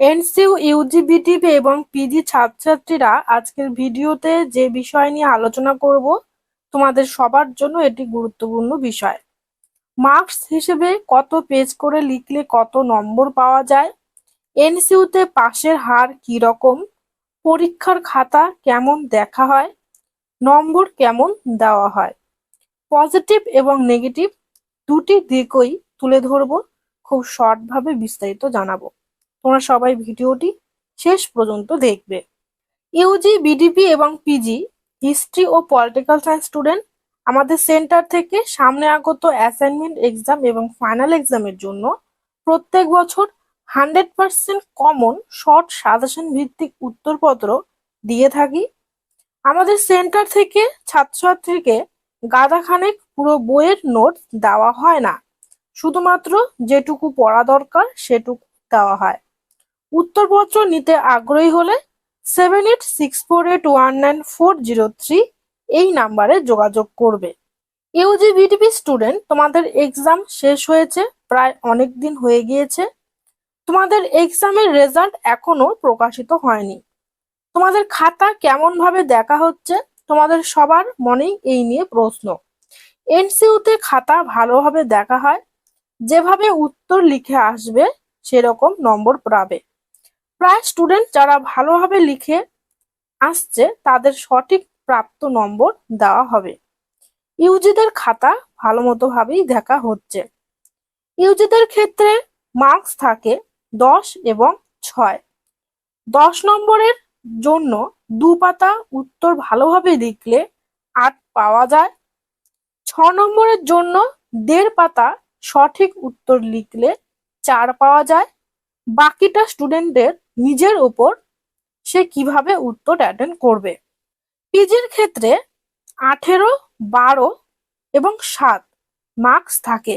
NCU UG BTP এবং PG ছাত্রছাত্রীরা আজকের ভিডিওতে যে বিষয় নিয়ে আলোচনা করব, তোমাদের সবার জন্য এটি গুরুত্বপূর্ণ বিষয়। মার্কস হিসেবে কত পেজ করে লিখলে কত নম্বর পাওয়া যায় এনসিইউতে পাশের হার কি রকম, পরীক্ষার খাতা কেমন দেখা হয়, নম্বর কেমন দেওয়া হয়। পজিটিভ এবং নেগেটিভ দুটি দিকই তুলে ধরবো, খুব শর্টভাবে বিস্তারিত জানাব। তোমরা সবাই ভিডিওটি শেষ পর্যন্ত দেখবে। ইউজি, বিডিপি এবং পিজি, হিস্ট্রি ও পলিটিক্যাল সায়েন্স স্টুডেন্ট আমাদের সেন্টার থেকে সামনে আগত অ্যাসাইনমেন্ট এক্সাম এবং ফাইনাল এক্সামের জন্য প্রত্যেক বছর hundred percent common short suggestion ভিত্তিক উত্তরপত্র দিয়ে থাকি। আমাদের সেন্টার থেকে ছাত্রছাত্রীকে গাদাখানেক পুরো বইয়ের নোট দেওয়া হয় না। শুধুমাত্র যেটুকু পড়া দরকার সেটুকু দেওয়া হয়। উত্তরপত্র নিতে আগ্রহী হলে seven eight six four eight one nine four zero three এই নাম্বারে যোগাযোগ করবে। ইউজি ভিডিপি স্টুডেন্ট তোমাদের এক্সাম শেষ হয়েছে, প্রায় অনেক দিন হয়ে গিয়েছে। তোমাদের এক্সামের রেজাল্ট এখনও প্রকাশিত হয়নি। তোমাদের খাতা কেমন ভাবে দেখা হচ্ছে, তোমাদের সবার মনেই এই নিয়ে প্রশ্ন। এনসিউতে খাতা ভালোভাবে দেখা হয়, যেভাবে উত্তর লিখে আসবে, সেরকম নম্বর পাবে। প্রায় স্টুডেন্ট যারা ভালোভাবে লিখে আসছে, তাদের সঠিক প্রাপ্ত নম্বর দেওয়া হবে। ইউজিদের খাতা ভালো মতো ভাবেই দেখা হচ্ছে। ইউজিদের ক্ষেত্রে মার্কস থাকে দশ এবং ছয়। দশ নম্বরের জন্য দু পাতা উত্তর ভালোভাবে লিখলে আট পাওয়া যায়। ছ নম্বরের জন্য দেড় পাতা সঠিক উত্তর লিখলে চার পাওয়া যায়। বাকিটা স্টুডেন্টের নিজের উপর সে কীভাবে উত্তর অ্যাটেন্ড করবে? পিজির ক্ষেত্রে আঠেরো, বারো এবং সাত মার্কস থাকে।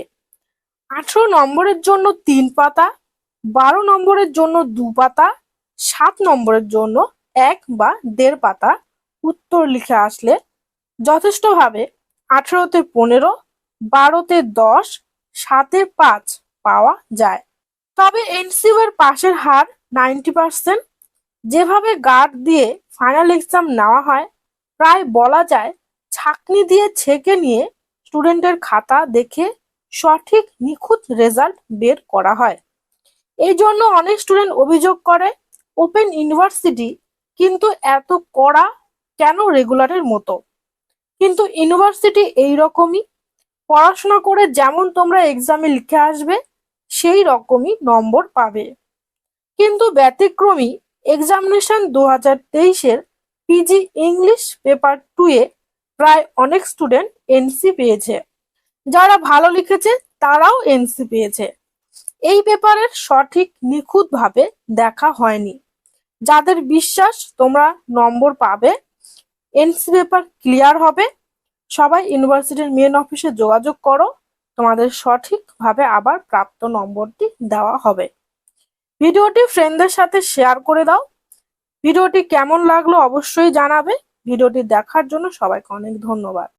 আঠেরো নম্বরের জন্য তিন পাতা, বারো নম্বরের জন্য দু পাতা, সাত নম্বরের জন্য এক বা দেড় পাতা উত্তর লিখে আসলে যথেষ্টভাবে আঠেরোতে পনেরো, বারোতে দশ, সাতে পাঁচ পাওয়া যায়। তবে এনসিউ এর পাশের হার নাইনটি পার্সেন্ট। যেভাবে গার্ড দিয়ে ফাইনাল এক্সাম নেওয়া হয়, প্রায় বলা যায় ছাকনি দিয়ে ছেঁকে নিয়ে স্টুডেন্টের খাতা দেখে সঠিক নিখুঁত রেজাল্ট বের করা হয়। এই জন্য অনেক স্টুডেন্ট অভিযোগ করে, ওপেন ইউনিভার্সিটি কিন্তু এত কড়া কেন রেগুলারের মতো? কিন্তু ইউনিভার্সিটি এই রকমই পড়াশোনা করে যেমন তোমরা এক্সামে লিখে আসবে সেই রকমই নম্বর পাবে। কিন্তু ব্যতিক্রমী এক্সামিনেশন দু হাজার তেইশের পিজি ইংলিশ পেপার টু এ প্রায় অনেক স্টুডেন্ট এনসি পেয়েছে। যারা ভালো লিখেছে, তারাও এনসি পেয়েছে। এই পেপারের সঠিক নিখুঁতভাবে দেখা হয়নি। যাদের বিশ্বাস তোমরা নম্বর পাবে এনসি পেপার ক্লিয়ার হবে। সবাই ইউনিভার্সিটির মেন অফিসে যোগাযোগ করো। তোমাদের সঠিকভাবে আবার প্রাপ্ত নম্বরটি দেওয়া হবে। ভিডিওটি ফ্রেন্ডদের সাথে শেয়ার করে দাও। ভিডিওটি কেমন লাগল অবশ্যই জানাবে। ভিডিওটি দেখার জন্য সবাইকে অনেক ধন্যবাদ।